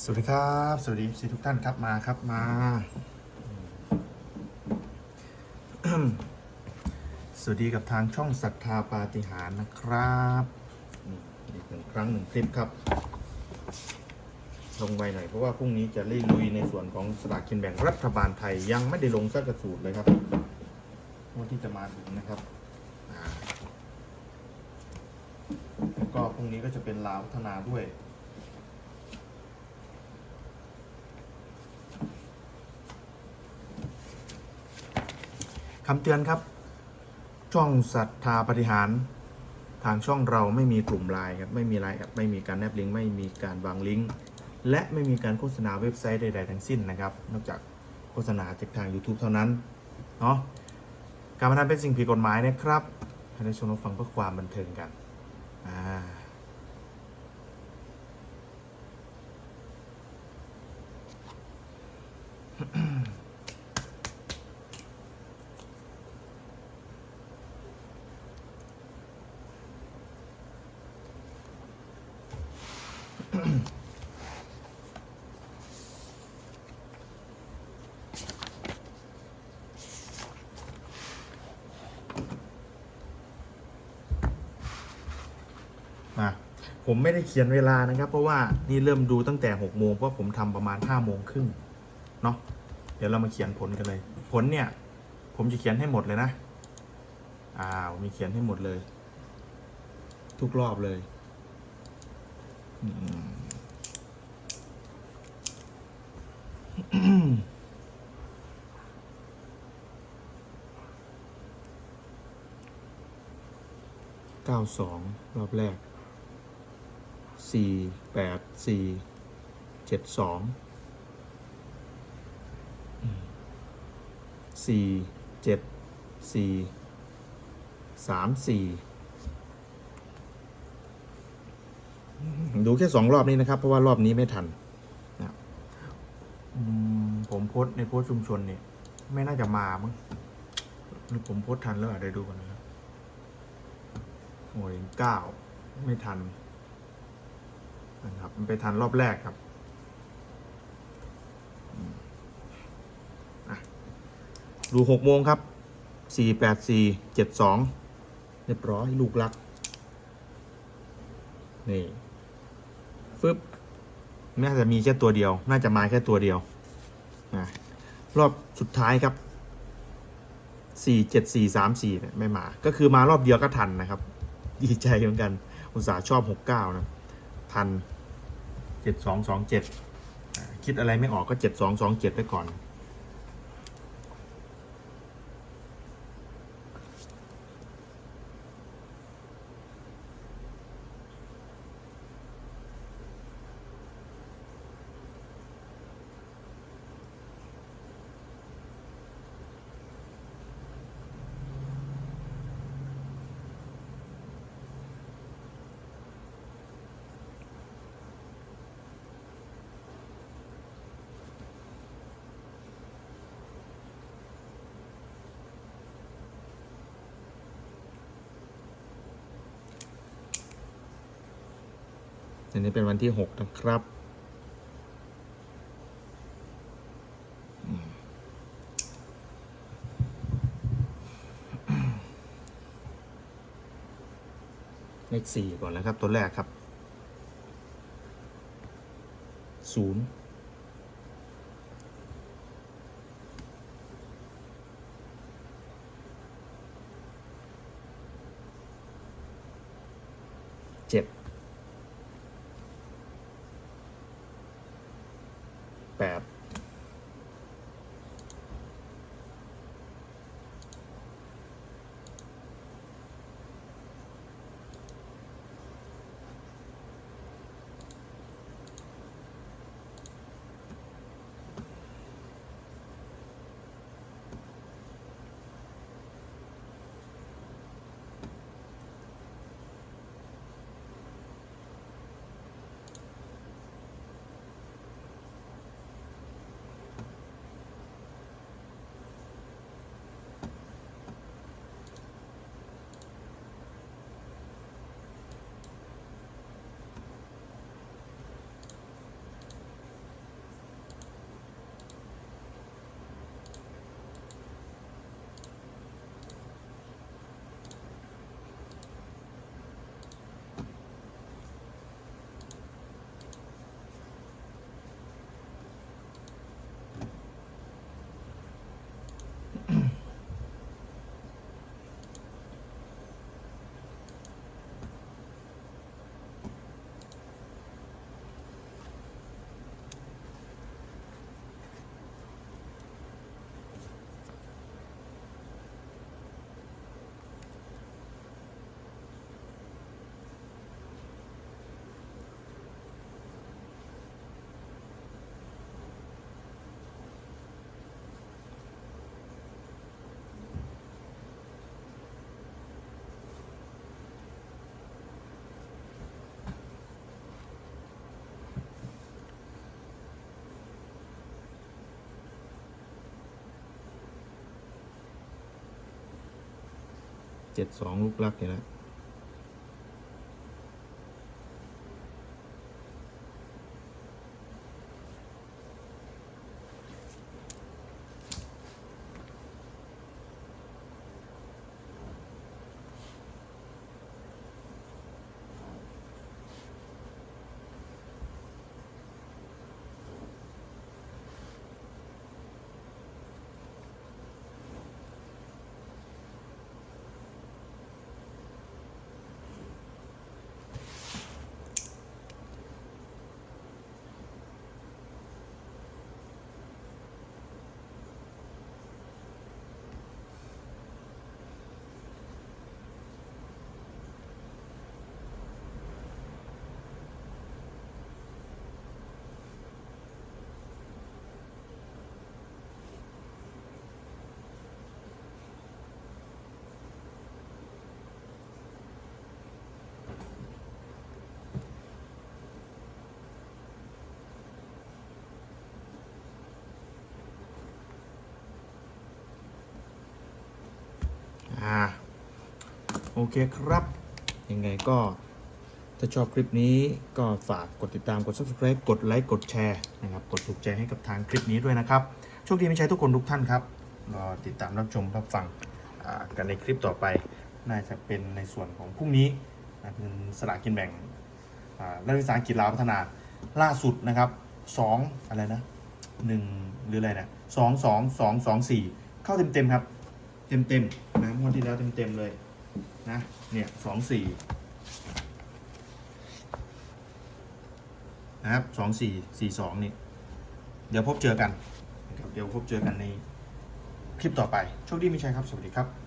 สวัสดีครับ สวัสดีสทุกท่านครับมาครับมา สวัสดีกับทางช่องศรัทธาปาฏิหาริย์นะครับอีกหนึ่งครั้งหนึ่งคลิปครับ ลงไปหน่อยเพราะว่าพรุ่งนี้จะเล่ลุยในส่วนของสลากกินแบ่งรัฐบาลไทยยังไม่ได้ลงสักกระสูตรเลยครับวันที่จะมาถึงนะครับแล้วก็พรุ่งนี้ก็จะเป็นลาวพัฒนาด้วย คำเตือนครับ ช่องศรัทธาปฏิหาร ทางช่องเราไม่มีกลุ่มไลน์ครับ ไม่มีไลน์แอดไม่มีการแนบลิงก์ไม่มีการวางลิงก์และไม่มีการโฆษณาเว็บไซต์ใด ๆ ทั้งสิ้นนะครับ นอกจากโฆษณาจากทาง YouTube เท่านั้นเนาะการพนันเป็นสิ่งผิดกฎหมายนะครับให้ได้ชมรับฟังเพื่อความบันเทิงกันอ่ามา ผมไม่ได้เขียนเวลานะครับ เพราะว่านี่เริ่มดูตั้งแต่6โมงเพราะผมทำประมาณ5โมงครึ่งเนาะเดี๋ยวเรามาเขียนผลกันเลย ผลเนี่ย ผมจะเขียนให้หมดเลยนะอ่าผมมีเขียนให้หมดเลย ทุกรอบเลยเก้าสองรอบแรก สี่แปดสี่เจ็ดสองสี่เจ็ดสี่สามสี่ดูแค่สองรอบนี้นะครับ เพราะว่ารอบนี้ไม่ทันนะผมโพสในโพสชุมชนเนี่ย ไม่น่าจะมามั้งหรือผมโพสทันแล้วอะเดี๋ยวดูกันนะครับโอ้ยเก้าไม่ทัน นะครับ มันไปทันรอบแรกครับดูหกโมงครับสี่แปดสี่เจ็ดสองเรียบร้อยลูกรัก นี่ฟึบน่าจะมีแค่ตัวเดียว น่าจะมาแค่ตัวเดียวนะรอบสุดท้ายครับสี่เจ็ดสี่สามสี่เนี่ยไม่มา ก็คือมารอบเดียวก็ทันนะครับ ดีใจเหมือนกัน อุตส่าห์ชอบหกเก้านะ ทัน เจ็ดสองสองเจ็ดคิดอะไรไม่ออกก็เจ็ดสองสองเจ็ดไปก่อน อันนี้เป็นวันที่หกนะครับ เลขสี่ก่อนแล้วครับ ตัวแรกครับศูนย์เจ็ด เจ็ดสองลูกลักอยู่แล้ว อ่าโอเคครับ ยังไงก็ถ้าชอบคลิปนี้ก็ฝากกดติดตามกด subscribe กดไลค์กดแชร์นะครับกดถูกใจให้กับทางคลิปนี้ด้วยนะครับโชคดีไม่ใช่ทุกคนทุกท่านครับรอติดตามรับชมรับฟังกันในคลิปต่อไป น่าจะเป็นในส่วนของพรุ่งนี้นะเป็นสลากกินแบ่งอ่ารัฐวิสาหกิจลาวพัฒนาล่าสุดนะครับสองอะไรนะหนึ่งหรืออะไรนะสองสองสองสองสี่เข้าเต็มเต็มๆครับ เต็มเต็มๆนะงวดที่แล้วเต็มเต็มๆเลยนะเนี่ยสองสี่นะครับสองสี่สี่สองนี่ เดี๋ยวพบเจอกันนะครับเดี๋ยวพบเจอกันในคลิปต่อไป โชคดีมีชัยครับ สวัสดีครับ